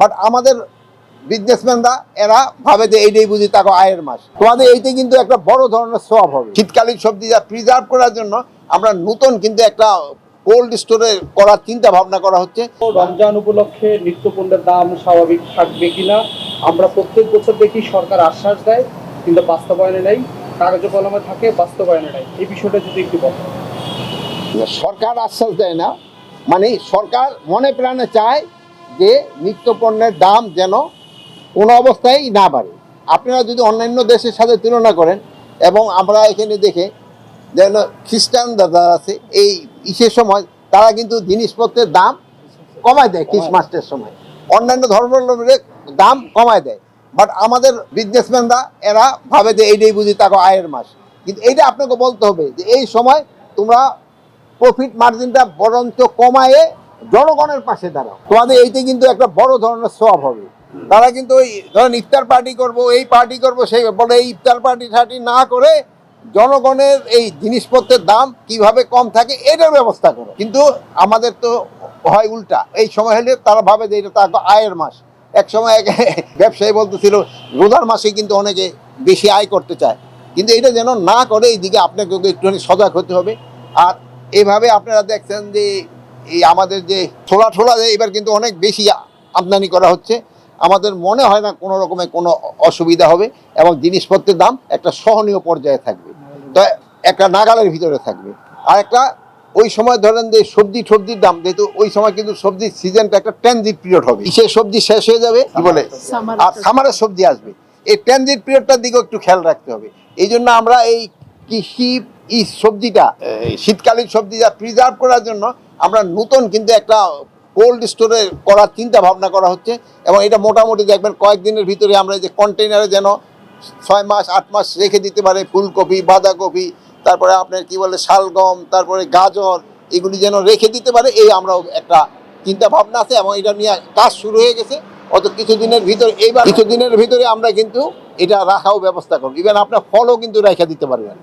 But আমাদের বিজনেসম্যানরা এরা ভাবে যে এইটাই বুঝি তাকে আয়ের মাস। তোমাদের এইটা কিন্তু একটা বড় ধরনের সব হবে। শীতকালীন সবজি যা প্রিজার্ভ করার জন্য আমরা নতুন কিন্তু একটা কোল্ড স্টোরে করার চিন্তা ভাবনা করা হচ্ছে। রমজান উপলক্ষে নিত্যপণ্যের দাম স্বাভাবিক থাকবে কিনা আমরা প্রত্যেক বছর দেখি সরকার আশ্বাস দেয় কিন্তু বাস্তবায়নে নেই কাগজে কলমে থাকে বাস্তবায়নে নেই। এই বিষয়টা যদি একটু বলেন। সরকার আশ্বাস দেয় না। মানে সরকার মনে প্রাণে চায় যে নিত্য পণ্যের দাম যেন কোনো অবস্থায় না বাড়ে। আপনারা যদি অন্যান্য দেশের সাথে তুলনা করেন এবং আমরা এখানে দেখে যেন খ্রিস্টান দাদা আছে, এই ইসের সময় তারা কিন্তু জিনিসপত্রের দাম কমায় দেয় খ্রিসমাসের সময়। অন্যান্য ধর্মাবলম্বীদের দাম কমায় দেয়। বাট আমাদের বিজনেসম্যানরা, এরা ভাবে যে এইটাই বুঝি তাকে আয়ের মাস। কিন্তু এইটা আপনাকে বলতে হবে যে এই সময় তোমরা প্রফিট মার্জিনটা বরঞ্চ কমায়ে জনগণের পাশে দাঁড়াও। তোমাদের এইটা কিন্তু একটা বড় ধরনের সব হবে। তারা কিন্তু ওই ধরেন ইফতার পার্টি করব, এই পার্টি করব, সেই বলে এই ইফতার পার্টি ঠার্টি না করে জনগণের এই জিনিসপত্রের দাম কীভাবে কম থাকে এটার ব্যবস্থা করো। কিন্তু আমাদের তো হয় উল্টা। এই সময় হলে তারা ভাবে যে এটা তার আয়ের মাস। এক সময় এক ব্যবসায়ী বলতেছিল, রোজার মাসে কিন্তু অনেকে বেশি আয় করতে চায়। কিন্তু এটা যেন না করে, এইদিকে আপনাকে একটুখানি সজাগ হতে হবে। আর এভাবে আপনারা দেখছেন যে এই আমাদের যে ছোলা যে এবার কিন্তু অনেক বেশি আমদানি করা হচ্ছে। আমাদের মনে হয় না কোনো রকমের কোনো অসুবিধা হবে এবং জিনিসপত্রের দাম একটা সহনীয় পর্যায়ে থাকবে। তো একটা নাগালের ভিতরে থাকবে। আর একটা ওই সময় ধরেন যে সবজি সবজির দাম যেহেতু ওই সময় কিন্তু সবজির সিজনটা একটা ট্রানজিট পিরিয়ড হবে। ইসের সবজি শেষ হয়ে যাবে কি বলে? আর সামারের সবজি আসবে। এই ট্রানজিট পিরিয়ডটার দিকেও একটু খেয়াল রাখতে হবে। এই জন্য আমরা এই কৃষি এই সবজিটা শীতকালীন সবজিটা প্রিজার্ভ করার জন্য আমরা নতুন কিন্তু একটা কোল্ড স্টোরে করার চিন্তা ভাবনা করা হচ্ছে এবং এটা মোটামুটি দেখবেন কয়েকদিনের ভিতরে আমরা যে কন্টেনারে যেন ছয় মাস, আট মাস রেখে দিতে পারে, ফুলকপি, বাঁধাকপি, তারপরে আপনার কি বলে শালগম, তারপরে গাজর, এগুলি যেন রেখে দিতে পারে, এই আমরাও একটা চিন্তা ভাবনা আছে এবং এটা নিয়ে কাজ শুরু হয়ে গেছে। অত কিছুদিনের ভিতরে, এইবার কিছুদিনের ভিতরে আমরা কিন্তু এটা রাখাও ব্যবস্থা করব। ইভেন আপনার ফলও কিন্তু রেখে দিতে পারবেন।